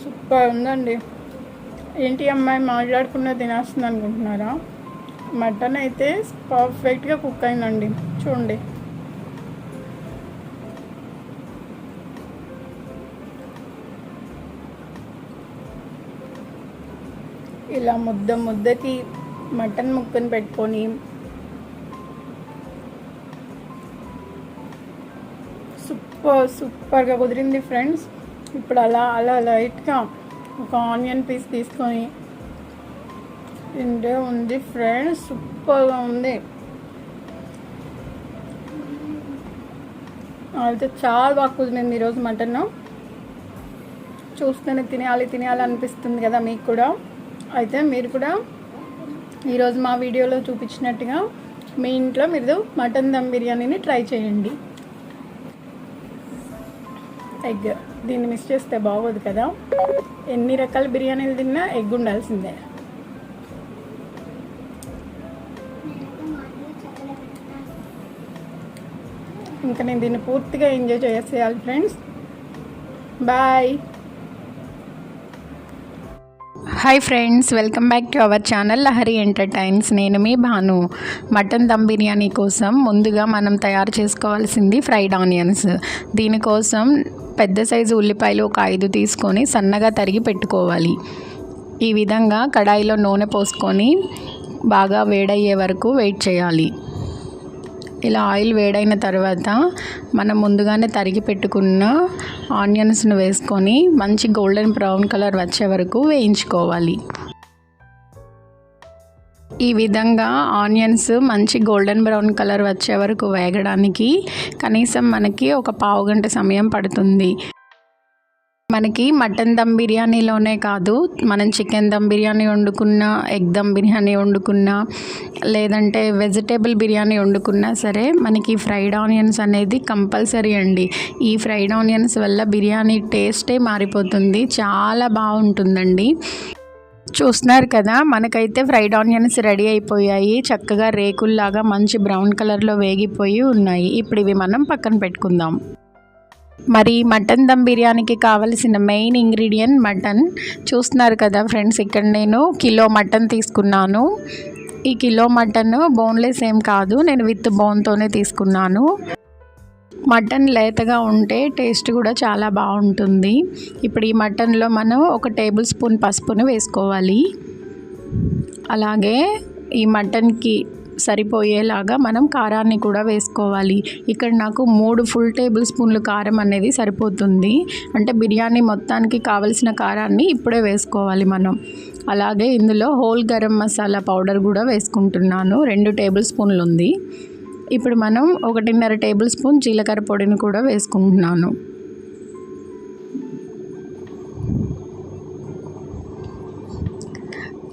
Super ఉందండి. ఏంటి అమ్మాయి మాట్లాడకుండా తినేస్తుంది అనుకుంటున్నారా? మటన్ అయితే పర్ఫెక్ట్గా కుక్ అయిందండి. చూడండి. ఇలా ముద్ద ముద్దకి మటన్ ముక్కను పెట్టుకొని సూపర్ సూపర్గా కుదిరింది ఫ్రెండ్స్. ఇప్పుడు అలా అలా లైట్గా ఒక ఆనియన్ పీస్ తీసుకొని తింటే ఉంది ఫ్రెండ్స్. సూపర్గా ఉంది. అయితే చాలా బాగా కుదిరింది ఈరోజు మటన్. చూస్తేనే తినేయాలి తినేయాలి అనిపిస్తుంది కదా మీకు కూడా. అయితే మీరు కూడా ఈరోజు మా వీడియోలో చూపించినట్టుగా మీ ఇంట్లో మీరు మటన్ దమ్ బిర్యానీని ట్రై చేయండి. ఎగ్ దీన్ని మిస్ చేస్తే బాగోదు కదా. ఎన్ని రకాల బిర్యానీలు తిన్నా ఎగ్ ఉండాల్సిందే. ఇంకా నేను దీన్ని పూర్తిగా ఎంజాయ్ చేసేయాలి friends bye hi friends welcome back to our channel Lahari entertains నేను మీ భాను. మటన్ దమ్ బిర్యానీ కోసం ముందుగా మనం తయారు చేసుకోవాల్సింది ఫ్రైడ్ ఆనియన్స్ దీనికోసం పెద్ద సైజు ఉల్లిపాయలు ఒక ఐదు తీసుకొని సన్నగా తరిగి పెట్టుకోవాలి. ఈ విధంగా కడాయిలో నూనె పోసుకొని బాగా వేడయ్యే వరకు వెయిట్ చేయాలి. ఇలా ఆయిల్ వేడైన తర్వాత మనం ముందుగానే తరిగి పెట్టుకున్న ఆనియన్స్ను వేసుకొని మంచి గోల్డెన్ బ్రౌన్ కలర్ వచ్చే వరకు వేయించుకోవాలి. ఈ విధంగా ఆనియన్స్ మంచి గోల్డెన్ బ్రౌన్ కలర్ వచ్చే వరకు వేగడానికి కనీసం మనకి ఒక పావు గంట సమయం పడుతుంది. మనకి మటన్ దమ్ బిర్యానీలోనే కాదు. మనం చికెన్ దమ్ బిర్యానీ వండుకున్నా ఎగ్ దమ్ బిర్యానీ వండుకున్నా లేదంటే వెజిటేబుల్ బిర్యానీ వండుకున్నా సరే మనకి ఫ్రైడ్ ఆనియన్స్ అనేది కంపల్సరీ అండి. ఈ ఫ్రైడ్ ఆనియన్స్ వల్ల బిర్యానీ టేస్టే మారిపోతుంది. చాలా బాగుంటుందండి. చూస్తున్నారు కదా మనకైతే ఫ్రైడ్ ఆనియన్స్ రెడీ అయిపోయాయి. చక్కగా రేకుల్లాగా మంచి బ్రౌన్ కలర్లో వేగిపోయి ఉన్నాయి. ఇప్పుడు ఇవి మనం పక్కన పెట్టుకుందాం. మరి మటన్ దమ్ బిర్యానీకి కావలసిన మెయిన్ ఇంగ్రీడియంట్ మటన్. చూస్తున్నారు కదా ఫ్రెండ్స్ ఇక్కడ నేను కిలో మటన్ తీసుకున్నాను. ఈ కిలో మటన్ బోన్లెస్ ఏం కాదు నేను విత్ బోన్తోనే తీసుకున్నాను. మటన్ లేతగా ఉంటే టేస్ట్ కూడా చాలా బాగుంటుంది. ఇప్పుడు ఈ మటన్లో మనం ఒక టేబుల్ స్పూన్ పసుపును వేసుకోవాలి. అలాగే ఈ మటన్కి సరిపోయేలాగా మనం కారాన్ని కూడా వేసుకోవాలి. ఇక్కడ నాకు మూడు ఫుల్ టేబుల్ స్పూన్లు కారం అనేది సరిపోతుంది. అంటే బిర్యానీ మొత్తానికి కావలసిన కారాన్ని ఇప్పుడే వేసుకోవాలి మనం. అలాగే ఇందులో హోల్ గరం మసాలా పౌడర్ కూడా వేసుకుంటున్నాను. రెండు టేబుల్ స్పూన్లు ఉంది. ఇప్పుడు మనం ఒకటిన్నర టేబుల్ స్పూన్ జీలకర్ర పొడిని కూడా వేసుకుంటున్నాను.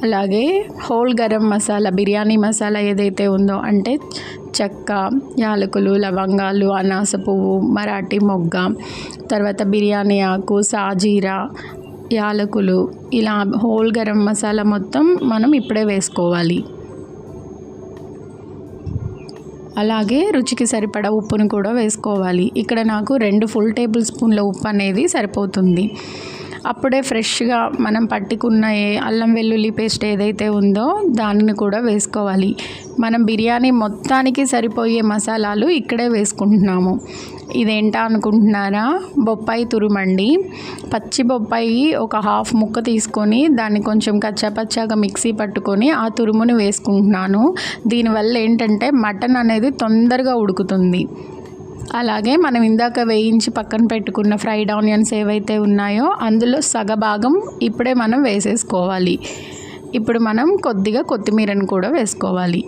అలాగే హోల్ గరం మసాలా బిర్యానీ మసాలా ఏదైతే ఉందో అంటే చెక్క యాలకులు లవంగాలు అనాస పువ్వు మరాఠీ మొగ్గ తర్వాత బిర్యానీ ఆకు సాజీరా యాలకులు ఇలా హోల్ గరం మసాలా మొత్తం మనం ఇప్పుడే వేసుకోవాలి. అలాగే రుచికి సరిపడా ఉప్పును కూడా వేసుకోవాలి. ఇక్కడ నాకు రెండు ఫుల్ టేబుల్ స్పూన్ల ఉప్పు అనేది సరిపోతుంది. అప్పుడే ఫ్రెష్గా మనం పట్టుకున్న ఏ అల్లం వెల్లుల్లి పేస్ట్ ఏదైతే ఉందో దానిని కూడా వేసుకోవాలి. మనం బిర్యానీ మొత్తానికి సరిపోయే మసాలాలు ఇక్కడే వేసుకుంటున్నాము. ఇదేంటా అనుకుంటున్నారా? బొప్పాయి తురుమండి. పచ్చి బొప్పాయి ఒక హాఫ్ ముక్క తీసుకొని దాన్ని కొంచెం కచ్చాపచ్చాగా మిక్సీ పట్టుకొని ఆ తురుమును వేసుకుంటున్నాను. దీనివల్ల ఏంటంటే మటన్ అనేది తొందరగా ఉడుకుతుంది. అలాగే మనం ఇందాక వేయించి పక్కన పెట్టుకున్న ఫ్రైడ్ ఆనియన్స్ ఏవైతే ఉన్నాయో అందులో సగభాగం ఇప్పుడే మనం వేసేసుకోవాలి. ఇప్పుడు మనం కొద్దిగా కొత్తిమీరను కూడా వేసుకోవాలి.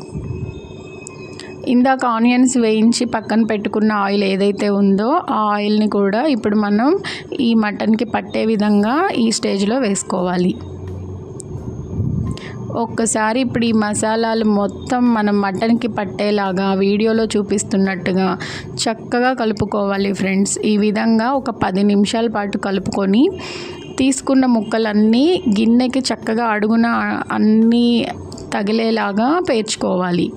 ఇందాక ఆనియన్స్ వేయించి పక్కన పెట్టుకున్న ఆయిల్ ఏదైతే ఉందో ఆ ఆయిల్ని కూడా ఇప్పుడు మనం ఈ మటన్కి పట్టే విధంగా ఈ స్టేజ్లో వేసుకోవాలి. ఒక్కసారి ఇప్పుడు ఈ మసాలాలు మొత్తం మనం మటన్కి పట్టేలాగా వీడియోలో చూపిస్తున్నట్టుగా చక్కగా కలుపుకోవాలి ఫ్రెండ్స్. ఈ విధంగా ఒక పది నిమిషాల పాటు కలుపుకొని తీసుకున్న ముక్కలన్నీ గిన్నెకి చక్కగా అడుగున అన్నీ తగిలేలాగా పేర్చుకోవాలి.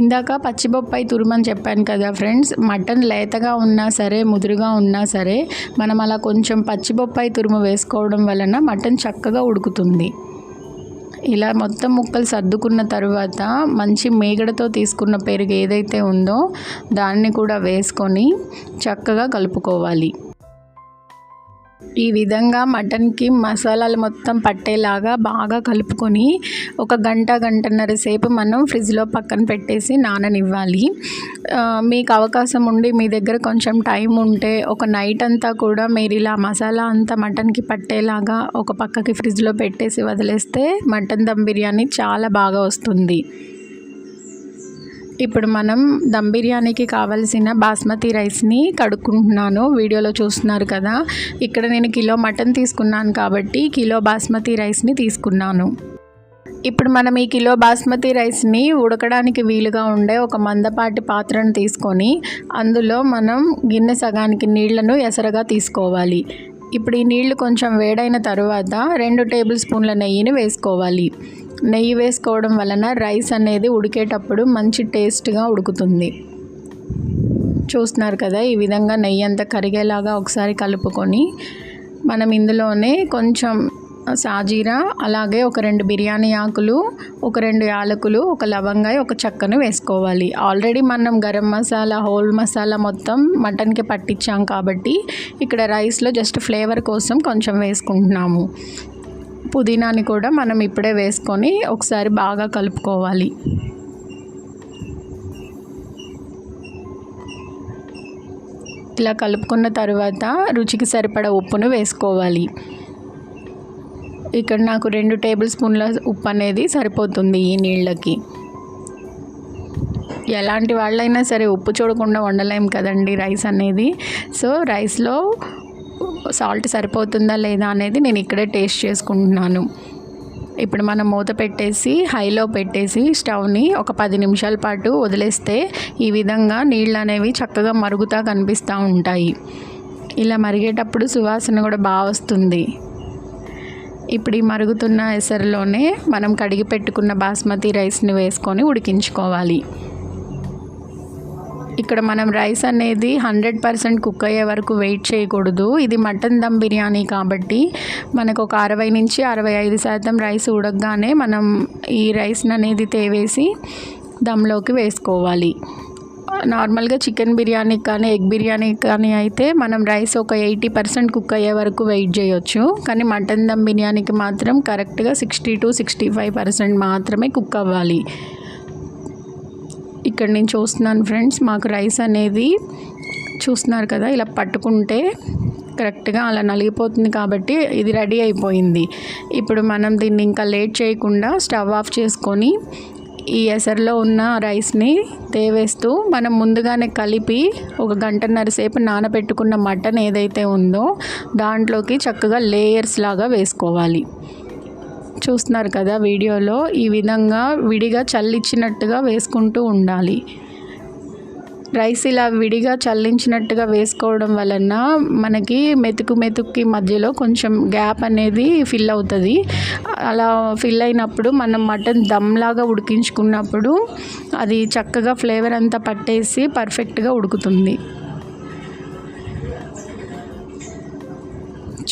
ఇందాక పచ్చిబొప్పాయి తురుమని చెప్పాను కదా ఫ్రెండ్స్ మటన్ లేతగా ఉన్నా సరే ముదురుగా ఉన్నా సరే మనం అలా కొంచెం పచ్చిబొప్పాయి తురుము వేసుకోవడం వలన మటన్ చక్కగా ఉడుకుతుంది. ఇలా మొత్తం ముక్కలు సర్దుకున్న తర్వాత మంచి మేగడతో తీసుకున్న పెరుగు ఏదైతే ఉందో దాన్ని కూడా వేసుకొని చక్కగా కలుపుకోవాలి. ఈ విధంగా మటన్కి మసాలాలు మొత్తం పట్టేలాగా బాగా కలుపుకొని ఒక గంట గంటన్నర సేపు మనం ఫ్రిడ్జ్లో పక్కన పెట్టేసి నాననివ్వాలి. మీకు అవకాశం ఉండి మీ దగ్గర కొంచెం టైం ఉంటే ఒక నైట్ అంతా కూడా మీరు ఇలా మసాలా అంతా మటన్కి పట్టేలాగా ఒక పక్కకి ఫ్రిడ్జ్లో పెట్టేసి వదిలేస్తే మటన్ దమ్ బిర్యానీ చాలా బాగా వస్తుంది. ఇప్పుడు మనం దమ్ బిర్యానీకి కావలసిన బాస్మతి రైస్ని కడుక్కుంటున్నాను వీడియోలో చూస్తున్నారు కదా. ఇక్కడ నేను కిలో మటన్ తీసుకున్నాను కాబట్టి కిలో బాస్మతి రైస్ని తీసుకున్నాను. ఇప్పుడు మనం ఈ కిలో బాస్మతి రైస్ని ఉడకడానికి వీలుగా ఉండే ఒక మందపాటి పాత్రను తీసుకొని అందులో మనం గిన్నె సగానికి నీళ్ళను ఎసరగా తీసుకోవాలి. ఇప్పుడు ఈ నీళ్ళు కొంచెం వేడైన తర్వాత రెండు టేబుల్ స్పూన్ల నెయ్యిని వేసుకోవాలి. నెయ్యి వేసుకోవడం వలన రైస్ అనేది ఉడికేటప్పుడు మంచి టేస్ట్గా ఉడుకుతుంది. చూస్తున్నారు కదా ఈ విధంగా నెయ్యి అంతా కరిగేలాగా ఒకసారి కలుపుకొని మనం ఇందులోనే కొంచెం సాజీరా అలాగే ఒక రెండు బిర్యానీ ఆకులు ఒక రెండు యాలకులు ఒక లవంగాయ ఒక చెక్కను వేసుకోవాలి. ఆల్రెడీ మనం గరం మసాలా హోల్ మసాలా మొత్తం మటన్కి పట్టించాం కాబట్టి ఇక్కడ రైస్లో జస్ట్ ఫ్లేవర్ కోసం కొంచెం వేసుకుంటున్నాము. పుదీనాని కూడా మనం ఇప్పుడే వేసుకొని ఒకసారి బాగా కలుపుకోవాలి. ఇలా కలుపుకున్న తర్వాత రుచికి సరిపడ ఉప్పును వేసుకోవాలి. ఇక్కడ నాకు రెండు టేబుల్ స్పూన్ల ఉప్పు అనేది సరిపోతుంది ఈ నీళ్ళకి. ఎలాంటి వాళ్ళైనా సరే ఉప్పు చూడకుండా వండలేం కదండి రైస్ అనేది. సో రైస్లో సాల్ట్ సరిపోతుందా లేదా అనేది నేను ఇక్కడే టేస్ట్ చేసుకుంటున్నాను. ఇప్పుడు మనం మూత పెట్టేసి హైలో పెట్టేసి స్టవ్ని ఒక పది నిమిషాల పాటు వదిలేస్తే ఈ విధంగా నీళ్ళు అనేవి చక్కగా మరుగుతా కనిపిస్తూ ఉంటాయి. ఇలా మరిగేటప్పుడు సువాసన కూడా బాగా వస్తుంది. ఇప్పుడు ఈ మరుగుతున్న ఎసరులోనే మనం కడిగి పెట్టుకున్న బాస్మతి రైస్ని వేసుకొని ఉడికించుకోవాలి. ఇక్కడ మనం రైస్ అనేది హండ్రెడ్ పర్సెంట్ కుక్ అయ్యే వరకు వెయిట్ చేయకూడదు. ఇది మటన్ దమ్ బిర్యానీ కాబట్టి మనకు ఒక అరవై నుంచి అరవై ఐదు శాతం రైస్ ఉడకగానే మనం ఈ రైస్ని అనేది తేవేసి దమ్లోకి వేసుకోవాలి. నార్మల్గా చికెన్ బిర్యానీకి కానీ ఎగ్ బిర్యానీ కానీ అయితే మనం రైస్ ఒక ఎయిటీ పర్సెంట్ కుక్ అయ్యే వరకు వెయిట్ చేయొచ్చు. కానీ మటన్ దమ్ బిర్యానీకి మాత్రం కరెక్ట్గా sixty two sixty five percent మాత్రమే కుక్ అవ్వాలి. ఇక్కడ నేను చూస్తున్నాను ఫ్రెండ్స్ మాకు రైస్ అనేది చూస్తున్నారు కదా ఇలా పట్టుకుంటే కరెక్ట్గా అలా నలిగిపోతుంది కాబట్టి ఇది రెడీ అయిపోయింది. ఇప్పుడు మనం దీన్ని ఇంకా లేట్ చేయకుండా స్టవ్ ఆఫ్ చేసుకొని ఈ ఎసరులో ఉన్న రైస్ని తేవేస్తూ మనం ముందుగానే కలిపి ఒక గంటన్నర సేపు నానబెట్టుకున్న మటన్ ఏదైతే ఉందో దాంట్లోకి చక్కగా లేయర్స్ లాగా వేసుకోవాలి. చూస్తున్నారు కదా వీడియోలో ఈ విధంగా విడిగా చల్లిచ్చినట్టుగా వేసుకుంటూ ఉండాలి. రైస్ ఇలా విడిగా చల్లించినట్టుగా వేసుకోవడం వలన మనకి మెతుకు మెతుక్కి మధ్యలో కొంచెం గ్యాప్ అనేది ఫిల్ అవుతుంది. అలా ఫిల్ అయినప్పుడు మనం మటన్ దమ్లాగా ఉడికించుకున్నప్పుడు అది చక్కగా ఫ్లేవర్ అంతా పట్టేసి పర్ఫెక్ట్గా ఉడుకుతుంది.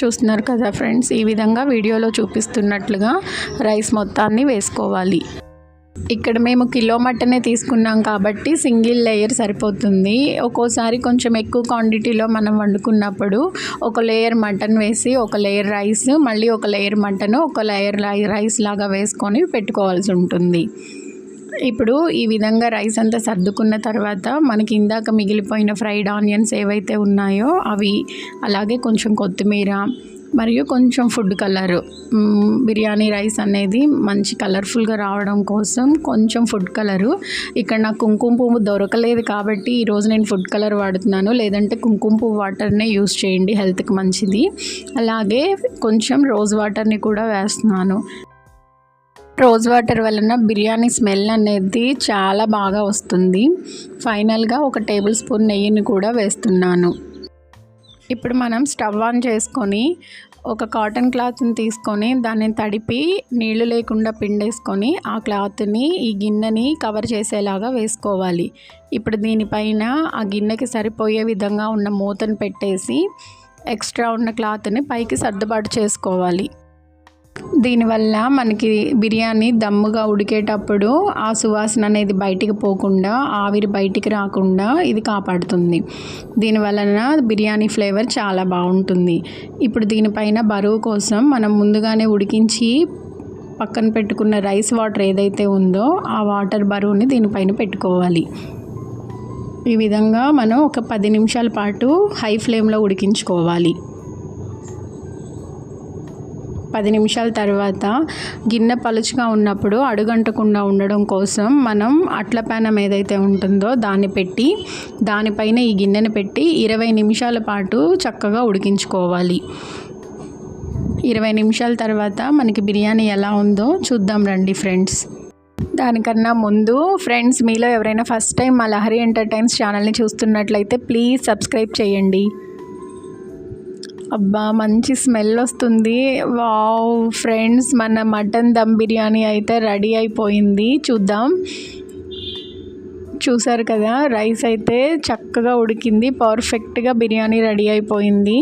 చూస్తున్నారు కదా ఫ్రెండ్స్ ఈ విధంగా వీడియోలో చూపిస్తున్నట్లుగా రైస్ మొత్తాన్ని వేసుకోవాలి. ఇక్కడ మేము కిలో మటనే తీసుకున్నాం కాబట్టి సింగిల్ లేయర్ సరిపోతుంది. ఒక్కోసారి కొంచెం ఎక్కువ క్వాంటిటీలో మనం వండుకున్నప్పుడు ఒక లేయర్ మటన్ వేసి ఒక లేయర్ రైస్ మళ్ళీ ఒక లేయర్ మటన్ ఒక లేయర్ రైస్ లాగా వేసుకొని పెట్టుకోవాల్సి ఉంటుంది. ఇప్పుడు ఈ విధంగా రైస్ అంతా సర్దుకున్న తర్వాత మనకి ఇందాక మిగిలిపోయిన ఫ్రైడ్ ఆనియన్స్ ఏవైతే ఉన్నాయో అవి అలాగే కొంచెం కొత్తిమీర మరియు కొంచెం ఫుడ్ కలర్. బిర్యానీ రైస్ అనేది మంచి కలర్ఫుల్గా రావడం కోసం కొంచెం ఫుడ్ కలరు. ఇక్కడ నాకు కుంకుమ పువ్వు దొరకలేదు కాబట్టి ఈరోజు నేను ఫుడ్ కలర్ వాడుతున్నాను. లేదంటే కుంకుమ పువ్వు వాటర్నే యూస్ చేయండి హెల్త్కి మంచిది. అలాగే కొంచెం రోజ్ వాటర్ని కూడా వేస్తున్నాను. రోజ్ వాటర్ వలన బిర్యానీ స్మెల్ అనేది చాలా బాగా వస్తుంది. ఫైనల్గా ఒక టేబుల్ స్పూన్ నెయ్యిని కూడా వేస్తున్నాను. ఇప్పుడు మనం స్టవ్ ఆన్ చేసుకొని ఒక కాటన్ క్లాత్ని తీసుకొని దాన్ని తడిపి నీళ్ళు లేకుండా పిండేసుకొని ఆ క్లాత్ని ఈ గిన్నెని కవర్ చేసేలాగా వేసుకోవాలి. ఇప్పుడు దీనిపైన ఆ గిన్నెకి సరిపోయే విధంగా ఉన్న మూతను పెట్టేసి ఎక్స్ట్రా ఉన్న క్లాత్ని పైకి సర్దుబాటు చేసుకోవాలి. దీనివల్ల మనకి బిర్యానీ దమ్ముగా ఉడికేటప్పుడు ఆ సువాసన అనేది బయటికి పోకుండా ఆవిరి బయటికి రాకుండా ఇది కాపాడుతుంది. దీనివలన బిర్యానీ ఫ్లేవర్ చాలా బాగుంటుంది. ఇప్పుడు దీనిపైన బరువు కోసం మనం ముందుగానే ఉడికించి పక్కన పెట్టుకున్న రైస్ వాటర్ ఏదైతే ఉందో ఆ వాటర్ బరువుని దీనిపైన పెట్టుకోవాలి. ఈ విధంగా మనం ఒక పది నిమిషాల పాటు హై ఫ్లేమ్లో ఉడికించుకోవాలి. పది నిమిషాల తర్వాత గిన్నె పలుచుగా ఉన్నప్పుడు అడుగంటకుండా ఉండడం కోసం మనం అట్ల పానం ఏదైతే ఉంటుందో దాన్ని పెట్టి దానిపైన ఈ గిన్నెను పెట్టి ఇరవై నిమిషాల పాటు చక్కగా ఉడికించుకోవాలి. ఇరవై నిమిషాల తర్వాత మనకి బిర్యానీ ఎలా ఉందో చూద్దాం రండి ఫ్రెండ్స్. దానికన్నా ముందు ఫ్రెండ్స్ మీలో ఎవరైనా ఫస్ట్ టైం మా లహరి ఎంటర్టైన్స్ ఛానల్ని చూస్తున్నట్లయితే ప్లీజ్ సబ్స్క్రైబ్ చేయండి. అబ్బా మంచి స్మెల్ వస్తుంది. వావ్ ఫ్రెండ్స్ మన మటన్ దమ్ బిర్యానీ అయితే రెడీ అయిపోయింది. చూద్దాం. చూసారు కదా రైస్ అయితే చక్కగా ఉడికింది. పర్ఫెక్ట్గా బిర్యానీ రెడీ అయిపోయింది.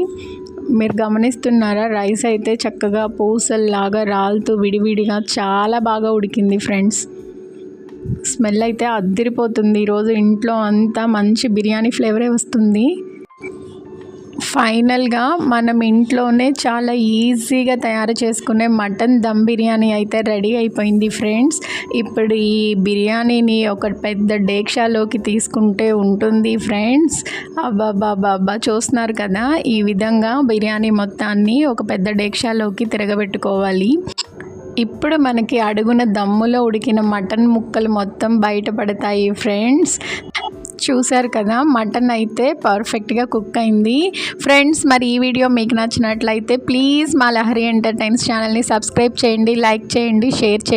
మీరు గమనిస్తున్నారా రైస్ అయితే చక్కగా పూసల్లాగా రాలుతూ విడివిడిగా చాలా బాగా ఉడికింది ఫ్రెండ్స్. స్మెల్ అయితే అద్దరిపోతుంది. ఈరోజు ఇంట్లో అంతా మంచి బిర్యానీ ఫ్లేవరే వస్తుంది. ఫైనల్గా మనం ఇంట్లోనే చాలా ఈజీగా తయారు చేసుకునే మటన్ దమ్ బిర్యానీ అయితే రెడీ అయిపోయింది ఫ్రెండ్స్. ఇప్పుడు ఈ బిర్యానీని ఒక పెద్ద డేక్షాలోకి తీసుకుంటే ఉంటుంది ఫ్రెండ్స్. అబ్బాబాబాబా చూస్తున్నారు కదా? ఈ విధంగా బిర్యానీ మొత్తాన్ని ఒక పెద్ద డేక్షాలోకి తిరగబెట్టుకోవాలి. ఇప్పుడు మనకి అడుగున దమ్ములో ఉడికిన మటన్ ముక్కలు మొత్తం బయటపడతాయి ఫ్రెండ్స్. చూశారు కదా మటన్ అయితే పర్ఫెక్ట్గా కుక్ అయింది. ఫ్రెండ్స్ మరి ఈ వీడియో మీకు నచ్చినట్లయితే ప్లీజ్ మా లహరి ఎంటర్టైన్స్ ఛానల్ని సబ్స్క్రైబ్ చేయండి లైక్ చేయండి షేర్ చేయండి.